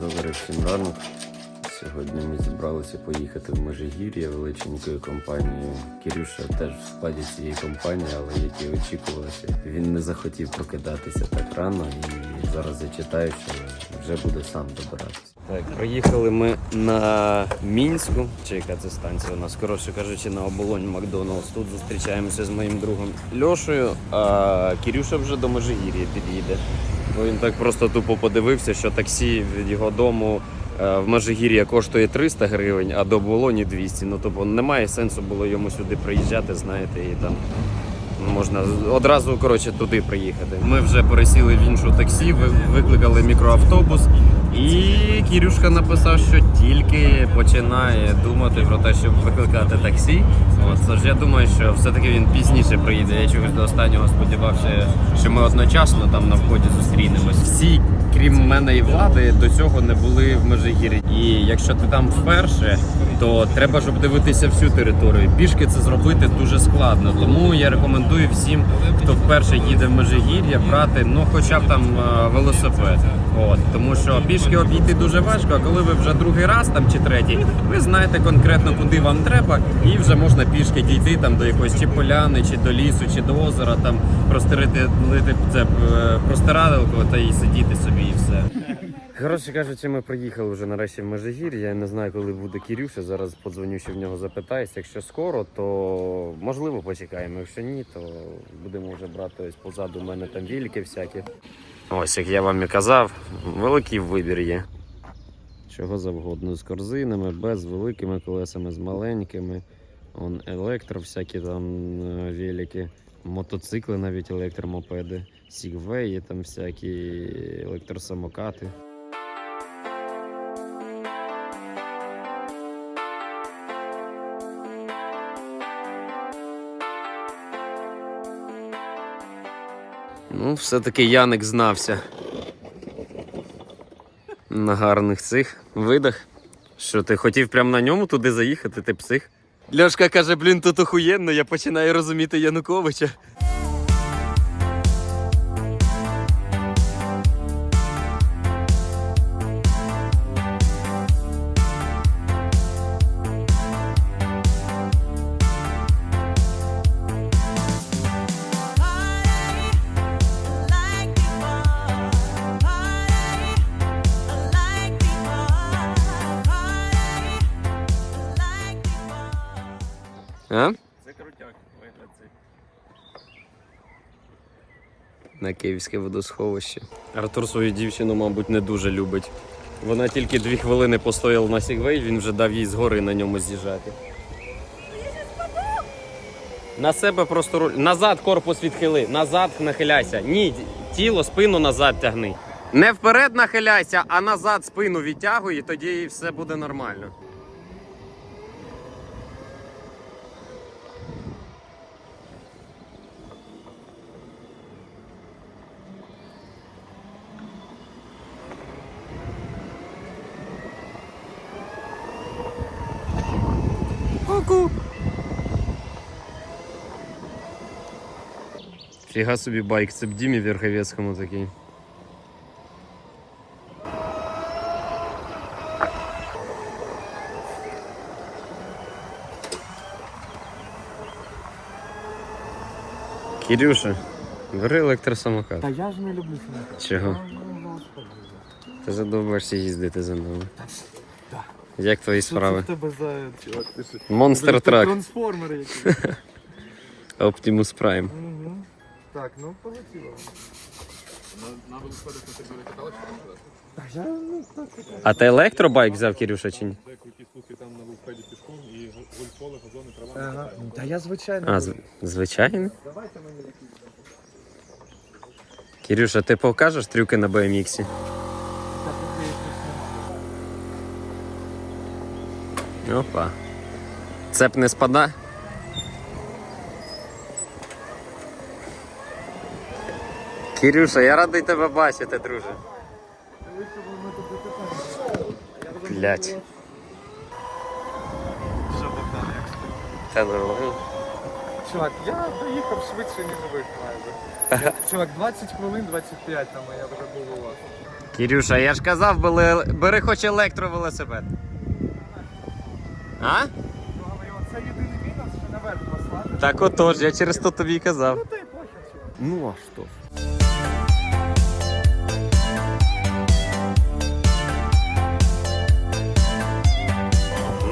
Добре, всім ранок. Сьогодні ми зібралися поїхати в Межигір'я величенькою компанією. Кирюша теж в складі цієї компанії, але як і очікувалося, він не захотів прокидатися так рано і зараз зачитаю, що вже буде сам добиратися. Так, приїхали ми на Мінську, чи яка це станція у нас, коротше кажучи, на оболонь Макдоналдс. Тут зустрічаємося з моїм другом Льошею, а Кирюша вже до Межигір'я під'їде. Бо він так просто тупо подивився, що таксі від його дому е, в Межигір'я коштує 300 гривень, а до Болоні 200. Ну тобто немає сенсу було йому сюди приїжджати, знаєте, і там можна одразу коротше туди приїхати. Ми вже пересіли в іншу таксі, викликали мікроавтобус. І Кірюшка написав, що тільки починає думати про те, щоб викликати таксі. От, тож я думаю, що все-таки він пізніше приїде. Я чогось до останнього сподівався, що ми одночасно там на вході зустрінемось. Всі, крім мене і влади, до цього не були в Межигір'ї. І якщо ти там вперше, то треба ж обдивитися всю територію. Пішки це зробити дуже складно. Тому я рекомендую всім, хто вперше їде в Межигір'я, брати ну хоча б там е, велосипед. От тому що пішки обійти дуже важко. А коли ви вже другий раз там чи третій, ви знаєте конкретно куди вам треба, і вже можна пішки дійти там до якоїсь чи поляни, чи до лісу, чи до озера, там простерити це е, простирадилку та і сидіти собі, і все. Коротше кажучи, ми приїхали вже нарешті в Межигір'я. Я не знаю, коли буде Кірюша. Зараз подзвоню, ще в нього запитаюся. Якщо скоро, то можливо почекаємо. Якщо ні, то будемо вже брати ось позаду мене там віліки всякі. Ось, як я вам і казав, великий вибір є. Чого завгодно з корзинами, без великими колесами, з маленькими. Он електро, всякі там е, велики, мотоцикли, навіть електромопеди, сігвеї, там всякі електросамокати. Ну, все-таки Яник знався на гарних цих видах. Що ти хотів прямо на ньому туди заїхати, ти псих? Льошка каже, блін, тут охуєнно, я починаю розуміти Януковича. На київське водосховище. Артур свою дівчину, мабуть, не дуже любить. Вона тільки дві хвилини постояла на сігвей, він вже дав їй згори на ньому з'їжджати. На себе просто руль. Назад корпус відхили, назад нахиляйся. Ні, тіло, спину назад тягни. Не вперед нахиляйся, а назад спину відтягуй, і тоді все буде нормально. Фіга собі байк, це б Дімі Верховецькому такий. Кирюша, бери електросамокат. Та я ж не люблю самокат. Чого? Ну, Ти задовбаєшся їздити за мною. Як твої це справи? в тебе за чувак? Ти що? Монстер трак, Трансформери якісь. Optimus Prime. Ну полетіло. На велосипедах на тебе так. А ти електробайк взяв, Кирюша, чи ні? Де спуски там на велосипеді пішком і гольфполе, газони, трава Ага. Та я звичайно. А, з- звичайно. Давайте мені якісь. Кирюша, ти покажеш трюки на BMX? Опа. Цеп не спада? Кирюша, я радий тебе бачити, друже. не-. Блять. Що Богдан, як ти? Та нормально. Чувак, я доїхав швидше, ніж ви майже. Я Чувак, 20 хвилин, 25 там я вже був у вас. Кирюша, я ж казав, бери, бери хоч електровелосипед. А? Оце єдиний мінус, що наверх послати. Так отож, я через то тобі і казав. Ну. Ну а що?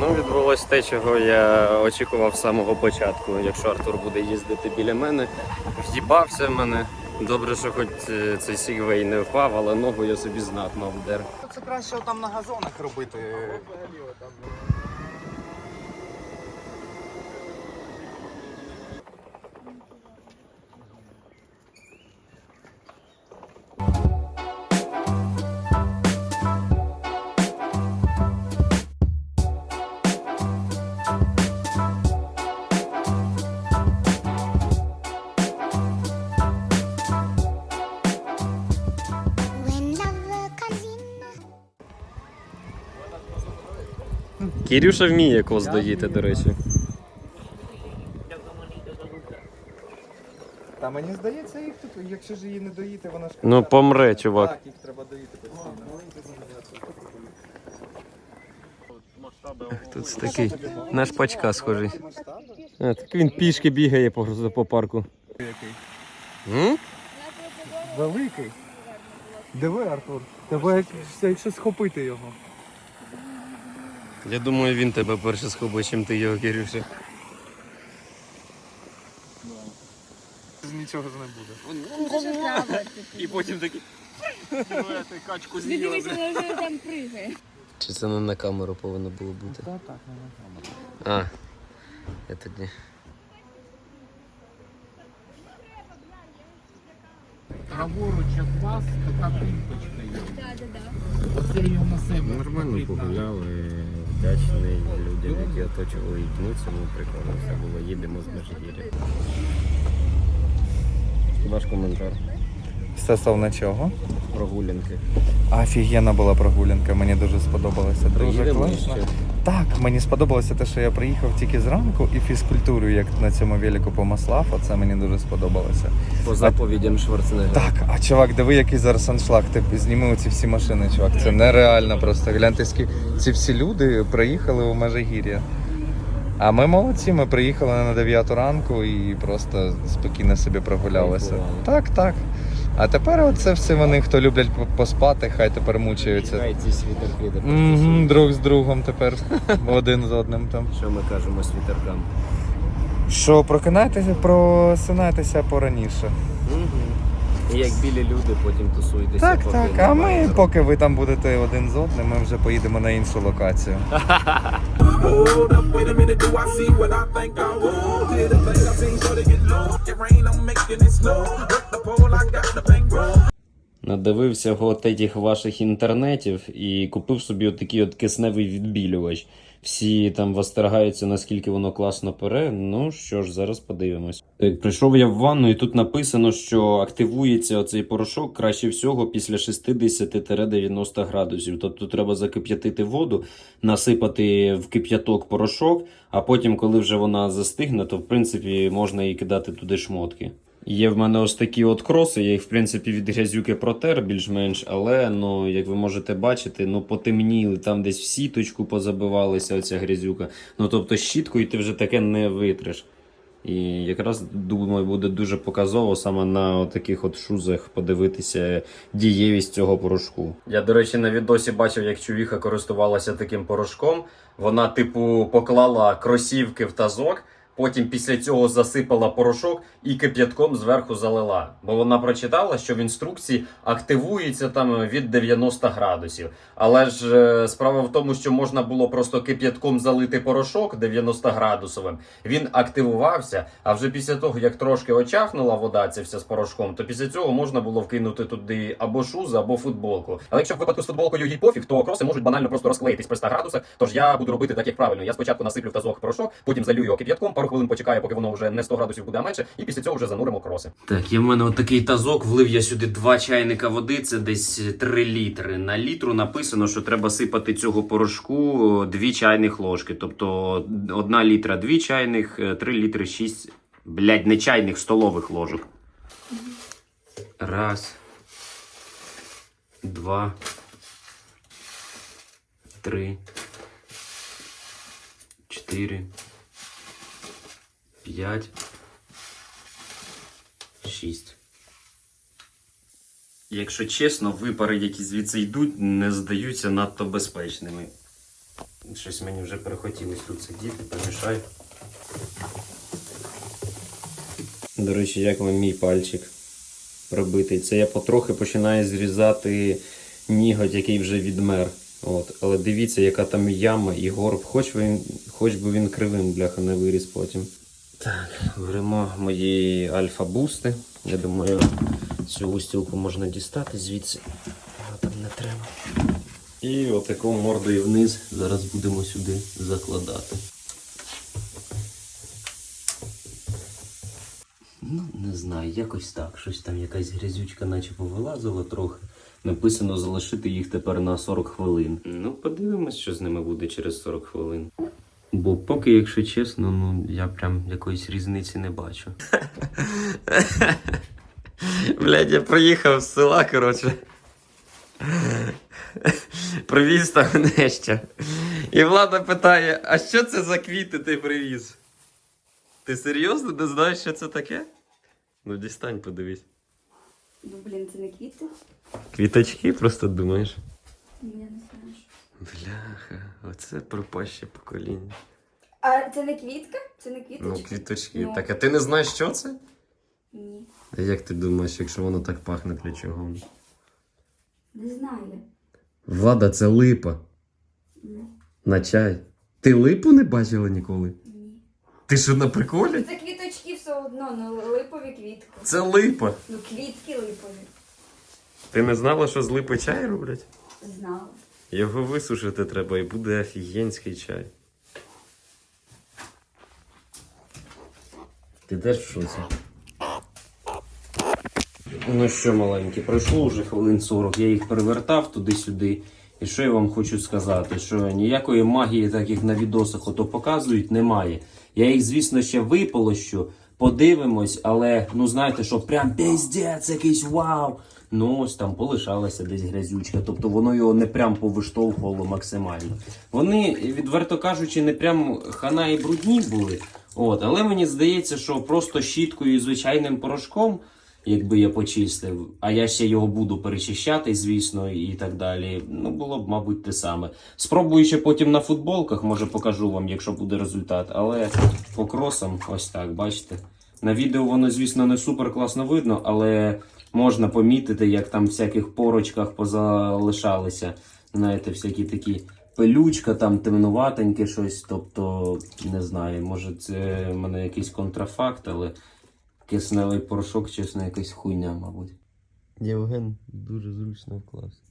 Ну, відбулося те, чого я очікував з самого початку. Якщо Артур буде їздити біля мене, в'їбався в мене. Добре, що хоч е, цей сігвей не впав, але ногу я собі знатно обдер. Це краще там на газонах робити. Кирюша вміє коз доїти, до речі. Та мені здається, їх тут, якщо ж її не доїти, вона ж Ну помре, чувак. Так, їх треба доїти постійно. Тут такий наш пачка схожий. А, так він пішки бігає по, по парку. М? Великий. Диви, Артур. Тебе як- якщо схопити його. Я думаю, він тебе перше схопить, чим ти його, Кирюша. Нічого не буде. І потім такий. качку Дивіться, вона вже там пригає. Чи це не на камеру повинно було бути? Так, так, не на камеру. А. Я тоді. Праворуч від вас така пімпочка є. Так, так, так. Оце його на себе. Нормально погуляли, вдячний людям, які оточували і ну, цьому прикладу. Це було. Їдемо з Межигір'я. Ваш коментар. Стосовно чого? Прогулянки. Офігенна була прогулянка, мені дуже сподобалося. Дуже Приїдемо класно. ще. Так, мені сподобалося те, що я приїхав тільки зранку і фізкультуру, як на цьому велику помаслав, оце мені дуже сподобалося. По заповідям Шварценеггера. Так, а чувак, диви, який зараз аншлаг. Ти зніми оці всі машини, чувак. Це нереально просто. Гляньте, скільки ці всі люди приїхали у Межигір'я. А ми молодці, ми приїхали на 9 ранку і просто спокійно собі прогулялися. Так, так. А тепер оце все вони, хто люблять поспати, хай тепер мучаються. Хай ці світерки Угу, друг з другом тепер один з одним там. Що ми кажемо світеркам? Що прокинайтеся, просинайтеся пораніше. І як білі люди, потім тусуйтеся. Так, поки так. А ми, поки ви там будете один з одним, ми вже поїдемо на іншу локацію. Надивився от этих ваших інтернетів і купив собі отакий от кисневий відбілювач. Всі там востерігаються, наскільки воно класно пере. Ну що ж, зараз подивимось. Так, прийшов я в ванну, і тут написано, що активується оцей порошок краще всього після 60-90 градусів. Тобто треба закип'ятити воду, насипати в кип'яток порошок, а потім, коли вже вона застигне, то в принципі можна і кидати туди шмотки. Є в мене ось такі от кроси, я їх в принципі від грязюки протер більш-менш, але ну, як ви можете бачити, ну потемніли, там десь в сіточку позабивалася оця грязюка. Ну тобто щіткою ти вже таке не витриш. І якраз думаю, буде дуже показово саме на таких от шузах подивитися дієвість цього порошку. Я, до речі, на відосі бачив, як чувіха користувалася таким порошком. Вона, типу, поклала кросівки в тазок. Потім після цього засипала порошок і кип'ятком зверху залила. Бо вона прочитала, що в інструкції активується там від 90 градусів. Але ж е, справа в тому, що можна було просто кип'ятком залити порошок 90 градусовим. Він активувався. А вже після того, як трошки очахнула вода, ця вся з порошком, то після цього можна було вкинути туди або шузи, або футболку. Але якщо в випадку з футболкою їй пофіг, то кроси можуть банально просто розклеїтись при 100 градусах. Тож я буду робити так, як правильно. Я спочатку насиплю в тазок порошок, потім залю його кип'ятком, пару хвилин почекає, поки воно вже не 100 градусів буде а менше, і після цього вже зануримо кроси. Так, є в мене отакий тазок. Влив я сюди два чайника води. Це десь 3 літри. На літру написано, що треба сипати цього порошку дві чайних ложки. Тобто одна літра дві чайних, е, три літри шість, блядь, не чайних столових ложок. Раз. Два. Три. чотири. 5, 6. Якщо чесно, випари, які звідси йдуть, не здаються надто безпечними. Щось мені вже перехотілося тут сидіти, помішай. До речі, як вам мій пальчик пробитий. Це я потрохи починаю зрізати ніготь, який вже відмер. От. Але дивіться, яка там яма і горб, хоч він, хоч би він кривим бляха не виріс потім. Так, беремо мої альфа-бусти. Я думаю, цю устілку можна дістати звідси. Вона там не треба. І отаку мордою вниз зараз будемо сюди закладати. Ну, не знаю, якось так. Щось там якась грязючка наче повилазила трохи. Написано залишити їх тепер на 40 хвилин. Ну, подивимось, що з ними буде через 40 хвилин. Бо поки, якщо чесно, ну я прям якоїсь різниці не бачу. Блядь, я приїхав з села, коротше. Привіз там неща. І влада питає: а що це за квіти ти привіз? Ти серйозно не знаєш, що це таке? Ну, дістань, подивись. Ну, блін, це не квіти? Квіточки просто думаєш. Ні, не. Бляха, оце пропаще покоління. А це не квітка? Це не квіточка? Ну, квіточки. Ну. Так, а ти не знаєш, що це? Ні. А як ти думаєш, якщо воно так пахне, для чого? Не знаю. Влада, це липа. Ну, На чай. Ти липу не бачила ніколи? ні. Ти що на приколі? Це квіточки все одно, ну липові квітки. Це липа. Ну, квітки липові. Ти не знала, що з липи чай роблять? Знала. Його висушити треба і буде офігенський чай. Ти теж в шоці? Ну що, маленькі, пройшло вже хвилин 40, я їх перевертав туди-сюди. І що я вам хочу сказати? Що ніякої магії, так як на відосах ото показують, немає. Я їх, звісно, ще виполощу, подивимось, але ну знаєте, що прям піздець, якийсь вау. Ну ось там полишалася десь грязючка, тобто воно його не прям повиштовхувало максимально. Вони, відверто кажучи, не прям хана і брудні були. От, але мені здається, що просто щіткою і звичайним порошком, якби я почистив, а я ще його буду перечищати, звісно, і так далі. Ну, було б, мабуть, те саме. Спробую ще потім на футболках, може покажу вам, якщо буде результат. Але по кросам, ось так, бачите. На відео воно, звісно, не супер класно видно, але можна помітити, як там в всяких порочках позалишалися. Знаєте, всякі такі пелючка, там темнуватеньке щось. Тобто, не знаю, може це в мене якийсь контрафакт, але кисневий порошок, чесно, якась хуйня, мабуть. Євген дуже зручно клас.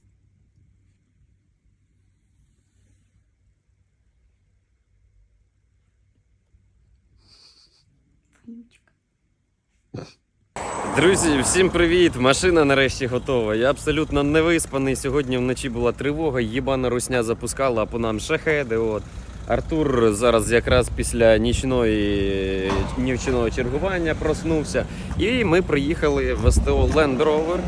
Друзі, всім привіт! Машина нарешті готова. Я абсолютно не виспаний. Сьогодні вночі була тривога, їбана русня запускала, а по нам шахеди. От. Артур зараз якраз після нічної нічного чергування проснувся. І ми приїхали в СТО Land Rover.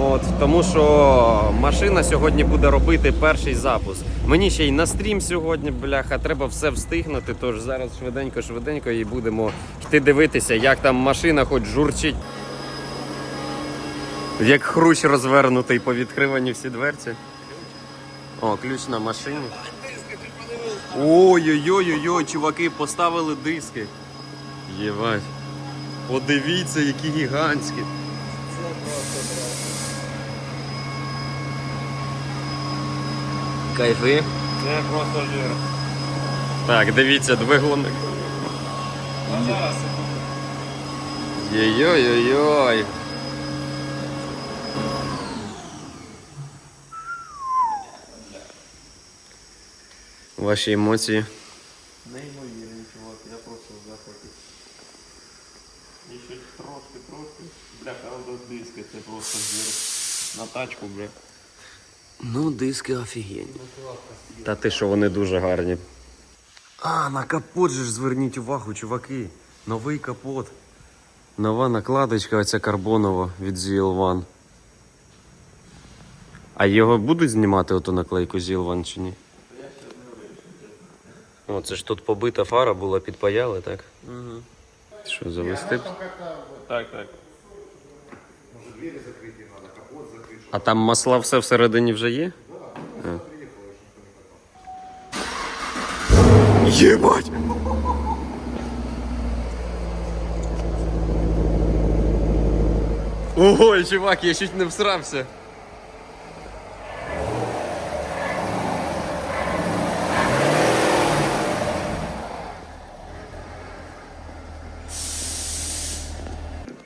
От, тому що машина сьогодні буде робити перший запуск. Мені ще й на стрім сьогодні, бляха, треба все встигнути. Тож зараз швиденько-швиденько і будемо йти дивитися, як там машина хоч журчить. Як хрущ розвернутий по відкриванні всі дверці. О, ключ на машині. Ой-ой-ой-ой, чуваки, поставили диски. Єбать. Подивіться, які гігантські. Кайфи. Це просто жир. Так, дивіться, двигун. Йой-йой-йой. Ваші емоції. Неймовірний чувак, я просто в захваті. І ще трошки, трошки. Бляха, але диски, це просто жир. На тачку, бля. Ну, диски офігенні. Та ти що, вони дуже гарні. А, на капот же ж зверніть увагу, чуваки. Новий капот. Нова накладочка, оця карбонова від ZL1. А його будуть знімати оту наклейку ZL1 чи ні? О, це ж тут побита фара була, підпаяли, так? Угу. Що, завести? Так, так. А там масла все всередині вже є? А. Єбать! Ого, чувак, я чуть не всрався.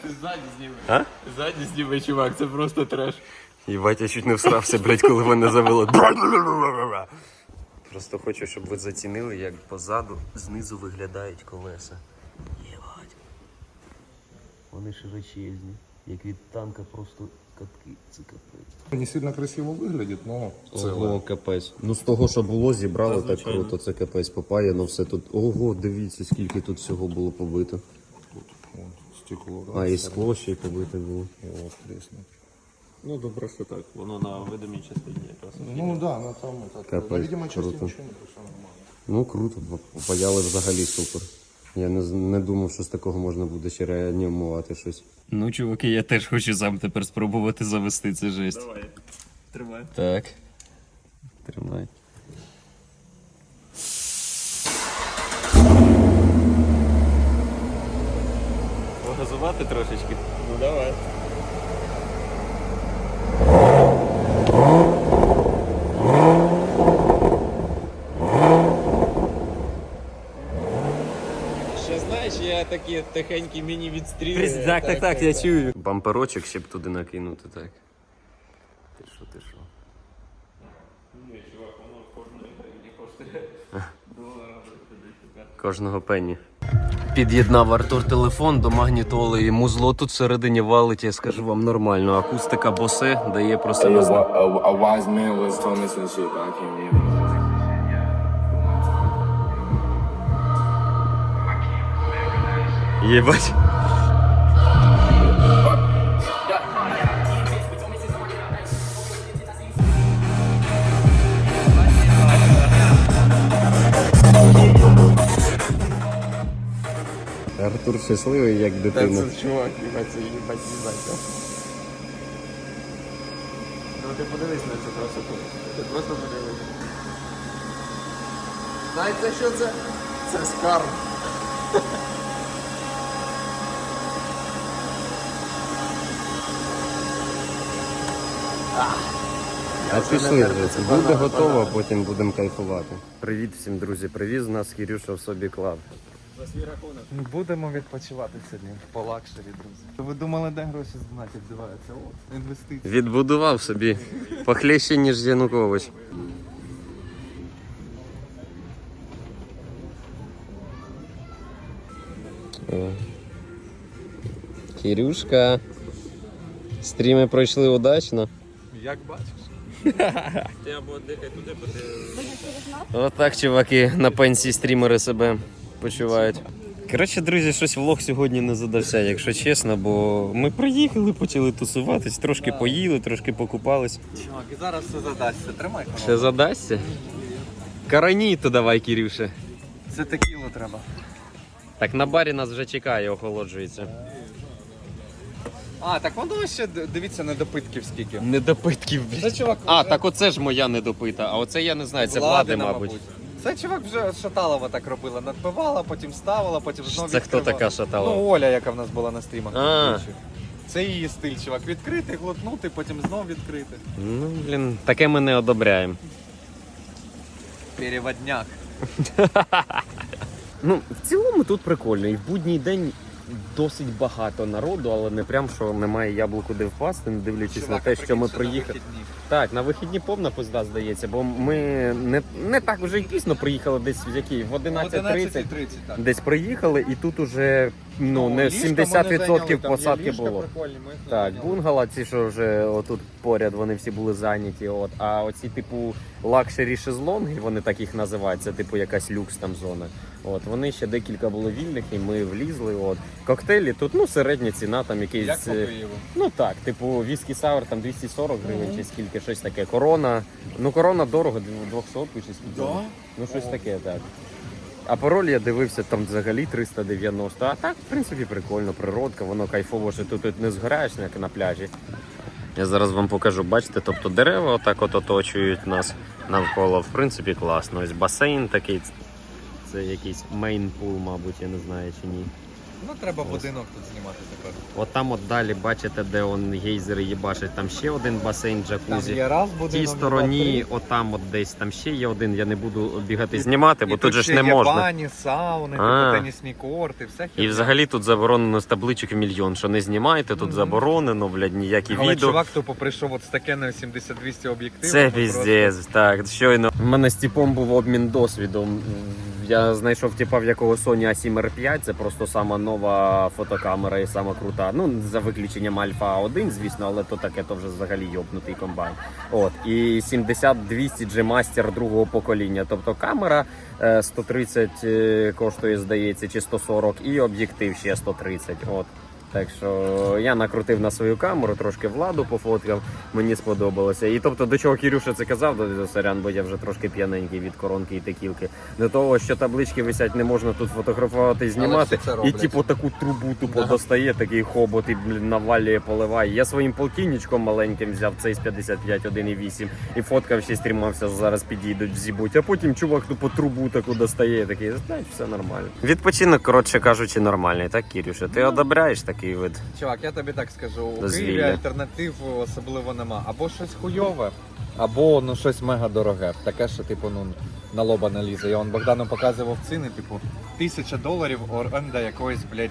Ти ззаді зніми. А? Ззаді зніми, чувак, це просто треш. Єбать, я чуть не всрався, блядь, коли мене завело. Просто хочу, щоб ви зацінили, як позаду знизу виглядають колеса. Єбать. Вони широчезні, як від танка просто катки. Це капець. Не сильно красиво выглядит, но целое. Ого, капець. Ну з того, що було, зібрали Та, так круто, це капець попаяно, все тут. Ого, дивіться, скільки тут всього було побито. Стекло, А, і скло ще й побите було. вот треснет. Ну, добре, що так. Воно на видимій частині якраз. Ну да, но там это, Капец, на видимой части круто. ничего не все нормально. Ну круто, попаяли взагалі супер. Я не, з- не думав, що з такого можна буде ще реанімувати щось. Ну, чуваки, я теж хочу сам тепер спробувати завести це жесть. Давай. Тримай. Так. Тримай. Погазувати трошечки? Ну давай. Ще знаєш, я такі тихенькі міні-відстріли. Так, так, так, я чую. Бамперочок ще б туди накинути, так. Ти що, ти що? Ні, чувак, воно кожної гривні коштує долара. Кожного пенні. Під'єднав Артур телефон до магнітоли і музло тут всередині валить, я скажу вам нормально. Акустика босе дає про себе знати. a, a wise man was told me some shit, but I can't remember. Єбать. Артур щасливий, як дитина. чувак, їбать, це їбать їбать. Ну ти подивись на цю красоту. Ти просто подивись. Знаєте, що це? Це скарб. А пішли вже, буде готово, потім будемо кайфувати. Привіт всім, друзі. Привіз нас Кірюша в собі клав. Будемо відпочивати сьогодні по лакшері, друзі. Ви думали, де гроші з донатів діваються? О, інвестиції. Відбудував собі похлеще, ніж Янукович. О. Кирюшка. Стріми пройшли удачно. Як бачиш? Ти або дихай туди, бо ти Отак, чуваки, на пенсії стрімери себе почувають. Коротше, друзі, щось влог сьогодні не задався, якщо чесно, бо ми приїхали, почали тусуватись, трошки поїли, трошки покупались. Чувак, і зараз все задасться. Тримай Ще задасться? Караніту давай, Кирюше. Це текіло треба. Так на барі нас вже чекає, охолоджується. А, так воно ще д- дивіться недопитків скільки. Недопитків. Це чувак. А, вже так оце ж моя недопита, а оце я не знаю, це влади, мабуть. Це чувак вже Шаталова так робила. Надбивала, потім ставила, потім знову Це хто відкривала. така Шаталова? Ну, Оля, яка в нас була на стрімах. А. двічі. Це її стиль, чувак. Відкрити, глотнути, потім знов відкрити. Ну, блін, таке ми не одобряємо. Переводняк. Ну, в цілому тут прикольно. І в будній день досить багато народу, але не прям що немає яблуку де впасти, не дивлячись на те, що ми приїхали. Так, на вихідні повна пизда здається, бо ми не, не так вже й пізно приїхали десь в якій в 11.30. 11.30. Десь приїхали, і тут уже ну, не ліжка ми не 70% зайняли, там є посадки ліжка було. прикольні, ми їх не Так, зайняли. бунгало, ці, що вже отут поряд, вони всі були зайняті. От. А оці, типу, лакшері шезлонги, вони так їх називають, це типу якась люкс там зона. От, вони ще декілька було вільних, і ми влізли. От. Коктейлі тут, ну, середня ціна, там якийсь. Як по е, Києву? Ну так, типу, віскі саур там 240 гривень чи скільки, щось таке. Корона. Ну, корона дорого, 200 чи скільки. Ну, щось таке, так. А пароль я дивився там взагалі 390. А так, в принципі, прикольно, природка, воно кайфово, що ти тут не згораєш, як на пляжі. Я зараз вам покажу, бачите, тобто дерева отак от оточують нас навколо. В принципі, класно. Ось басейн такий. Це якийсь мейн-пул, мабуть, я не знаю чи ні. Ну треба будинок тут знімати тепер. От там от далі бачите, де он гейзери їбашать, там ще один басейн Там джакузі. є раз В будинок. тій стороні, два, отам от десь там ще є один, я не буду бігати знімати, бо І тут же ж ще не є можна. бані, сауни, А. типу, тенісні корти, все І херня. взагалі тут заборонено з табличок мільйон, що не знімайте, тут Мгм. заборонено, блядь, ніякі Але відео. чувак тупо прийшов от з такенною 70-200 об'єктивом. Це ну, піздець, так, щойно. У мене з типом був обмін досвідом. Я знайшов типа, в якого Sony A7R5, це просто сама нова фотокамера і сама крута. Ну, за виключенням Альфа 1, звісно, але то таке то вже взагалі йобнутий комбайн. От. І 70-200 G Master другого покоління. Тобто камера е, 130 е, коштує, здається, чи 140, і об'єктив ще 130. От. Так що я накрутив на свою камеру, трошки владу пофоткав, мені сподобалося. І тобто до чого Кірюша це казав, до сорян, бо я вже трошки п'яненький від коронки і текілки. До того, що таблички висять, не можна тут фотографувати і знімати. І типу таку трубу тупо Да. достає, такий хобот і блін, навалює, поливає. Я своїм полтинничком маленьким взяв цей з 55 1,8 і фоткав ще стрімався, зараз підійдуть взібуть. А потім чувак тупо трубу таку достає. Такий, знаєш, все нормально. Відпочинок, коротше кажучи, нормальний, так, Кірюша? Ти одобряєш такий вид? Чувак, я тобі так скажу, у Дозвілля. Києві альтернатив особливо нема. Або щось хуйове, або ну щось мега дороге. Таке, що типу ну на лоба налізе. Я он Богдану показував ціни, типу, тисяча доларів оренда якоїсь, блядь,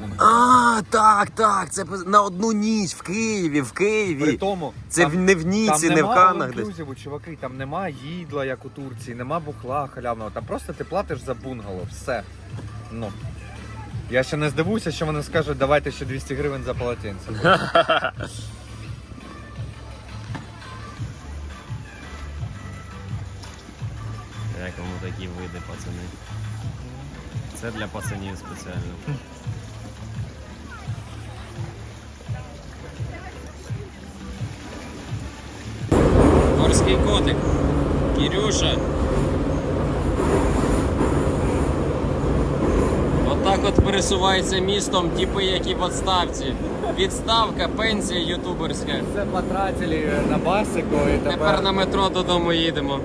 бункера. А, так, так. Це на одну ніч в Києві, в При Києві. тому, Це там, в- не в Ніці, не в нема Канах десь. all-inclusive, чуваки, там нема їдла, як у Турції, нема бухла халявного. Там просто ти платиш за бунгало, все. Ну. Я ще не здивуюся, що вони скажуть, давайте ще 200 гривень за полотенце. Як вам такі види, пацани? Це для пацанів спеціально. Морський котик. Кірюша. Отак от пересувається містом типи, які в відставці. Відставка, пенсія ютуберська. Все потратили на басику і тепер... Тепер на метро додому їдемо.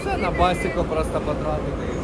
Все на басику просто потратили.